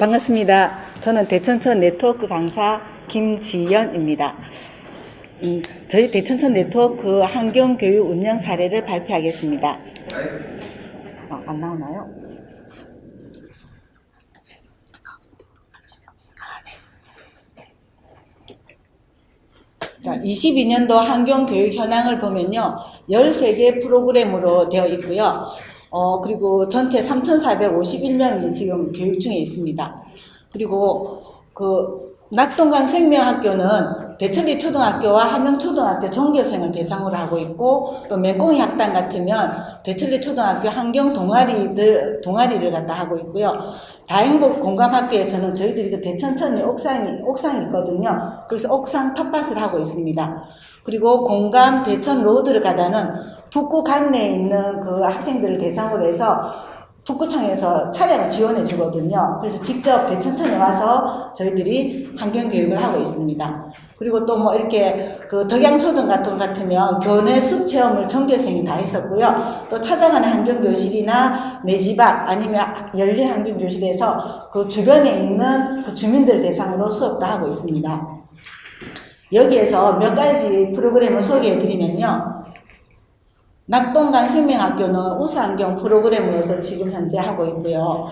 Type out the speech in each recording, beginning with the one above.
어, 반갑습니다. 저는 대천천 네트워크 강사 김지연입니다. 음, 저희 대천천 네트워크 환경교육 운영 사례를 발표하겠습니다. 아, 안 나오나요? 자, 22년도 환경교육 현황을 보면요. 13개 프로그램으로 되어 있고요. 어, 그리고 전체 3,451명이 지금 교육 중에 있습니다. 그리고 그 낙동강 생명학교는 대천리 초등학교와 함영 초등학교 전교생을 대상으로 하고 있고 또 맹꽁이 학당 같으면 대천리 초등학교 환경 동아리들 동아리를 갖다 하고 있고요. 다행복 공감학교에서는 저희들이 그 대천천이 옥상이 옥상이 있거든요. 그래서 옥상 텃밭을 하고 있습니다. 그리고 공감 대천 로드를 가다는 북구 관내에 있는 그 학생들을 대상으로 해서 북구청에서 차량을 지원해 주거든요. 그래서 직접 대천천에 와서 저희들이 환경 교육을 하고 있습니다. 그리고 또 뭐 이렇게 그 덕양초등 같은 것 같으면 교내 숲 체험을 전교생이 다 했었고요. 또 찾아가는 환경 교실이나 내 집 앞 아니면 열린 환경 교실에서 그 주변에 있는 그 주민들 대상으로 수업도 하고 있습니다. 여기에서 몇 가지 프로그램을 소개해 드리면요. 낙동강 생명학교는 우수환경 프로그램으로서 지금 현재 하고 있고요.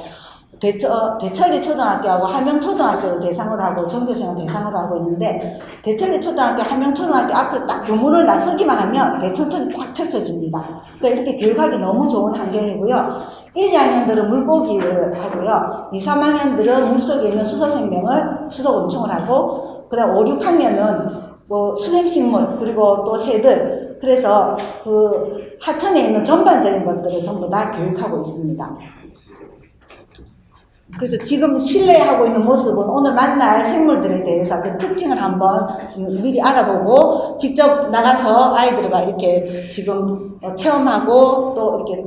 대처, 대천리 초등학교하고 함영 초등학교를 대상으로 하고 전교생을 대상으로 하고 있는데 대천리 초등학교, 함영 초등학교 앞을 딱 교문을 나서기만 하면 대천천이 쫙 펼쳐집니다. 그러니까 이렇게 교육하기 너무 좋은 환경이고요. 1, 2학년들은 물고기를 하고요. 2, 3학년들은 물속에 있는 수소생명을 수소곤충을 하고 그 다음 5, 6학년은 뭐 수생식물 그리고 또 새들 그래서 그 하천에 있는 전반적인 것들을 전부 다 교육하고 있습니다. 그래서 지금 실내하고 있는 모습은 오늘 만날 생물들에 대해서 그 특징을 한번 미리 알아보고 직접 나가서 아이들과 이렇게 지금 어, 체험하고 또 이렇게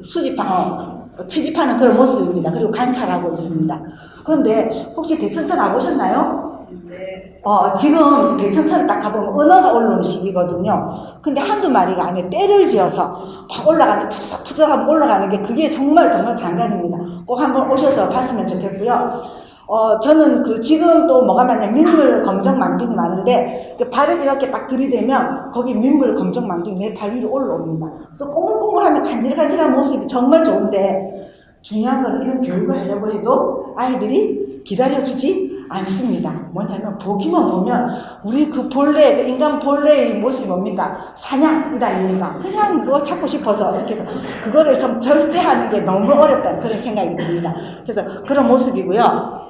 수집하고 어, 채집하는 그런 모습입니다. 그리고 관찰하고 있습니다. 그런데 혹시 대천천 와보셨나요? 네. 어, 지금 대천천을 딱 가보면 은어가 올라오는 시기거든요. 근데 한두 마리가 아니에 때를 지어서 막 올라가는, 푸석푸석 하면 올라가는 게 그게 정말 정말 장관입니다. 꼭 한번 오셔서 봤으면 좋겠고요. 어, 저는 그 지금 또 뭐가 많냐, 민물 검정 망둥이 많은데, 그 발을 이렇게 딱 들이대면 거기 민물 검정 망둥이 내 발 위로 올라옵니다. 그래서 꼬물꼬물하면 간질간질한 모습이 정말 좋은데, 중요한 건 이런 교육을 하려고 해도 아이들이 기다려주지 않습니다. 뭐냐면 보기만 보면 우리 그 본래, 그 인간 본래의 모습이 뭡니까? 사냥이다 아닙니까? 그냥 뭐 찾고 싶어서 이렇게 해서 그거를 좀 절제하는 게 너무 어렵다는 그런 생각이 듭니다. 그래서 그런 모습이고요.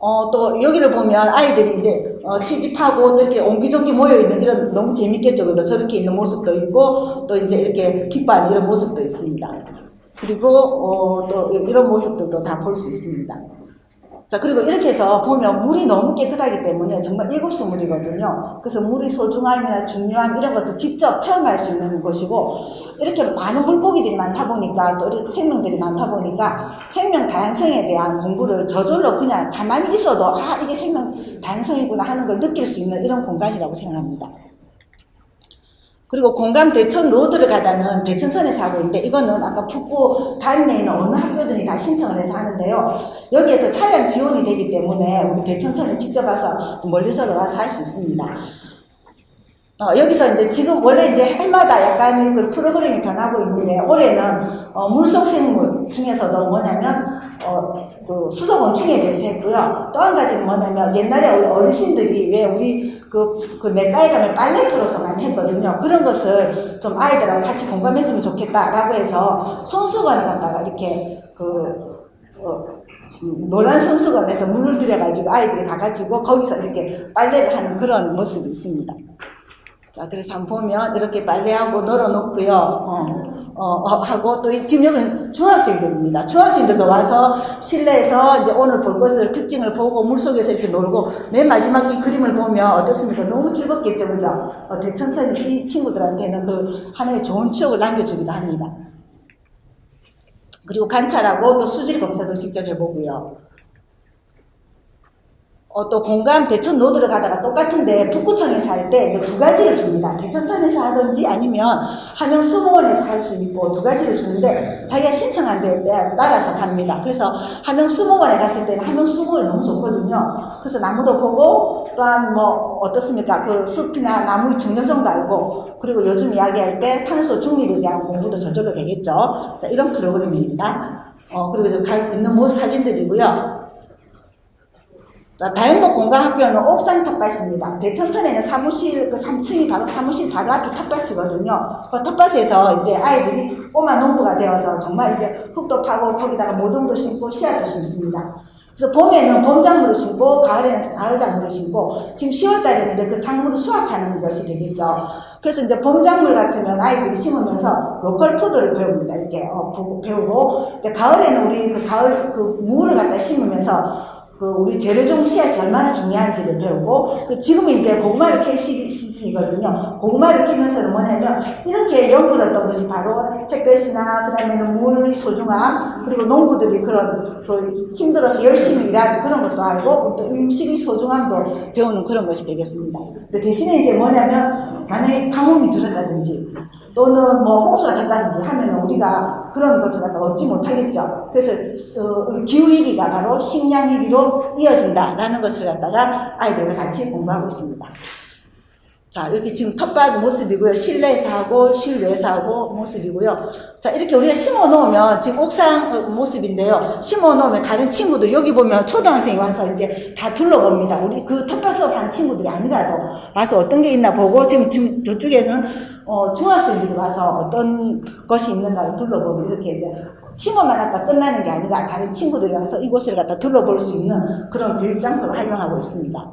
어, 또, 여기를 보면 아이들이 이제, 어, 채집하고 또 이렇게 옹기종기 모여있는 이런 너무 재밌겠죠. 그죠? 저렇게 있는 모습도 있고, 또 이제 이렇게 기뻐하는 이런 모습도 있습니다. 그리고, 어, 또 이런 모습들도 다 볼 수 있습니다. 자, 그리고 이렇게 해서 보면 물이 너무 깨끗하기 때문에 정말 일국수 물이거든요. 그래서 물의 소중함이나 중요함 이런 것을 직접 체험할 수 있는 곳이고, 이렇게 많은 물고기들이 많다 보니까, 또 생명들이 많다 보니까, 생명 다양성에 대한 공부를 저절로 그냥 가만히 있어도, 아, 이게 생명 다양성이구나 하는 걸 느낄 수 있는 이런 공간이라고 생각합니다. 그리고 공감 대천 로드를 가다는 대천천에서 하고 있는데 이거는 아까 북구 단내에 있는 어느 학교들이 다 신청을 해서 하는데요. 여기에서 차량 지원이 되기 때문에 우리 대천천에 직접 와서 멀리서도 와서 할 수 있습니다. 어, 여기서 이제 지금 원래 이제 해마다 약간의 그 프로그램이 변하고 있는데 올해는 어, 물속 생물 중에서도 뭐냐면 어, 그 수소곤충에 대해서 했고요. 또 한 가지는 뭐냐면 옛날에 어르신들이 왜 우리 그, 그 내과에 가면 빨래터로서 많이 했거든요. 그런 것을 좀 아이들하고 같이 공감했으면 좋겠다라고 해서 손수건에 갖다가 이렇게 그, 어, 음, 노란 손수건에서 물을 들여가지고 아이들이 가가지고 거기서 이렇게 빨래를 하는 그런 모습이 있습니다. 자, 그래서 한번 보면 이렇게 빨래하고 널어놓고요. 어, 어, 어, 하고 또 이- 지금 여기는 중학생들입니다. 중학생들도 와서 실내에서 이제 오늘 볼 것을 특징을 보고 물 속에서 이렇게 놀고 맨 마지막 이 그림을 보면 어떻습니까? 너무 즐겁겠죠, 그죠? 어, 대천천이 이 친구들한테는 그 하나의 좋은 추억을 남겨주기도 합니다. 그리고 관찰하고 또 수질 검사도 직접 해보고요. 어, 또 공감 대천 노드를 가다가 똑같은데 북구청에 살때두 가지를 줍니다. 대천천에서 하든지 아니면 함영 수목원에서 할 수 있고 두 가지를 주는데 자기가 신청한 데에 따라서 갑니다. 그래서 함영 수목원에 갔을 때는 함영 수목원이 너무 좋거든요. 그래서 나무도 보고 또한 뭐 어떻습니까? 그 숲이나 나무의 중요성도 알고 그리고 요즘 이야기할 때 탄소 중립에 대한 공부도 저절로 되겠죠. 자, 이런 프로그램입니다. 어, 그리고 가 있는 모습 사진들이고요. 자, 다행복 공간학교는 옥상 텃밭입니다. 대천천에는 사무실, 그 3층이 바로 사무실 바로 앞이 텃밭이거든요. 그 텃밭에서 이제 아이들이 꼬마 농부가 되어서 정말 이제 흙도 파고 거기다가 모종도 심고 씨앗도 심습니다. 그래서 봄에는 봄 작물을 심고 가을에는 가을 작물을 심고 지금 10월 달에는 이제 그 작물을 수확하는 것이 되겠죠. 그래서 이제 봄 작물 같으면 아이들이 심으면서 로컬 푸드를 배웁니다. 이렇게 어, 부- 배우고 이제 가을에는 우리 그 가을 그 무를 갖다 심으면서 그 우리 재래종 씨앗이 얼마나 중요한지를 배우고 그 지금은 이제 고구마를 캘 시, 시즌이거든요. 고구마를 캐면서는 뭐냐면 이렇게 연구했던 것이 바로 햇볕이나 그다음에는 물의 소중함 그리고 농부들이 그런 그 힘들어서 열심히 일한 그런 것도 알고 또 음식의 소중함도 배우는 그런 것이 되겠습니다. 대신에 이제 뭐냐면 만약에 가뭄이 들었다든지 또는 뭐 홍수가 쳤다든지 하면 우리가 그런 것을 갖다 얻지 못하겠죠. 그래서 어, 기후위기가 바로 식량위기로 이어진다라는 것을 갖다가 아이들과 같이 공부하고 있습니다. 자, 이렇게 지금 텃밭 모습이고요. 실내에서 하고, 실외에서 하고 모습이고요. 자, 이렇게 우리가 심어 놓으면, 지금 옥상 어, 모습인데요. 심어 놓으면 다른 친구들, 여기 보면 초등학생이 와서 이제 다 둘러봅니다. 우리 그 텃밭 수업 한 친구들이 아니라도 와서 어떤 게 있나 보고, 지금, 지금 저쪽에서는 어, 중학생들이 와서 어떤 것이 있는가를 둘러보고, 이렇게 이제 심어만 갖다 끝나는 게 아니라 다른 친구들이 와서 이곳을 갖다 둘러볼 수 있는 그런 교육 장소로 활용하고 있습니다.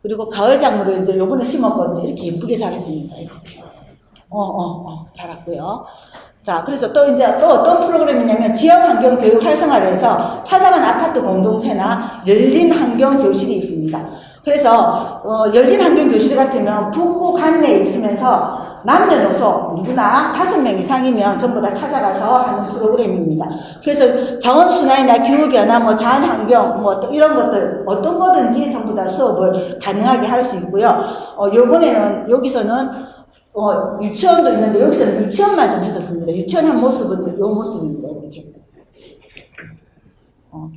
그리고 가을 작물을 이제 요번에 심었거든요. 이렇게 예쁘게 자랐습니다. 어, 어, 어, 자랐고요. 자, 그래서 또 이제 또 어떤 프로그램이냐면 지역 환경 교육 활성화를 해서 찾아간 아파트 공동체나 열린 환경 교실이 있습니다. 그래서 어, 열린 환경 교실 같으면 북구 관내에 있으면서 남녀노소 누구나 다섯 명 이상이면 전부 다 찾아가서 하는 프로그램입니다. 그래서 자원순환이나 기후변화, 뭐 자연환경, 뭐 또 이런 것들 어떤 거든지 전부 다 수업을 가능하게 할 수 있고요. 어, 요번에는 여기서는 어, 유치원도 있는데 여기서는 유치원만 좀 했었습니다. 유치원 한 모습은 요 모습입니다. 이렇게. 어.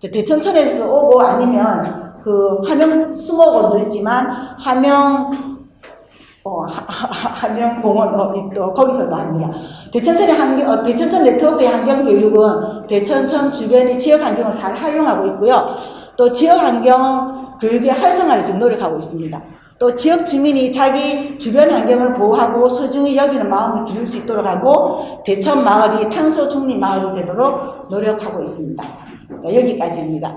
대천천에서 오고 아니면 그 함영 수목원도 있지만 함영 어, 함영 공원 어, 또 거기서도 합니다. 대천천의 환경, 어, 대천천 네트워크의 환경 교육은 대천천 주변의 지역 환경을 잘 활용하고 있고요. 또 지역 환경 교육의 활성화를 지금 노력하고 있습니다. 또 지역 주민이 자기 주변 환경을 보호하고 소중히 여기는 마음을 기울 수 있도록 하고 대천 마을이 탄소 중립 마을이 되도록 노력하고 있습니다. 자, 여기까지입니다.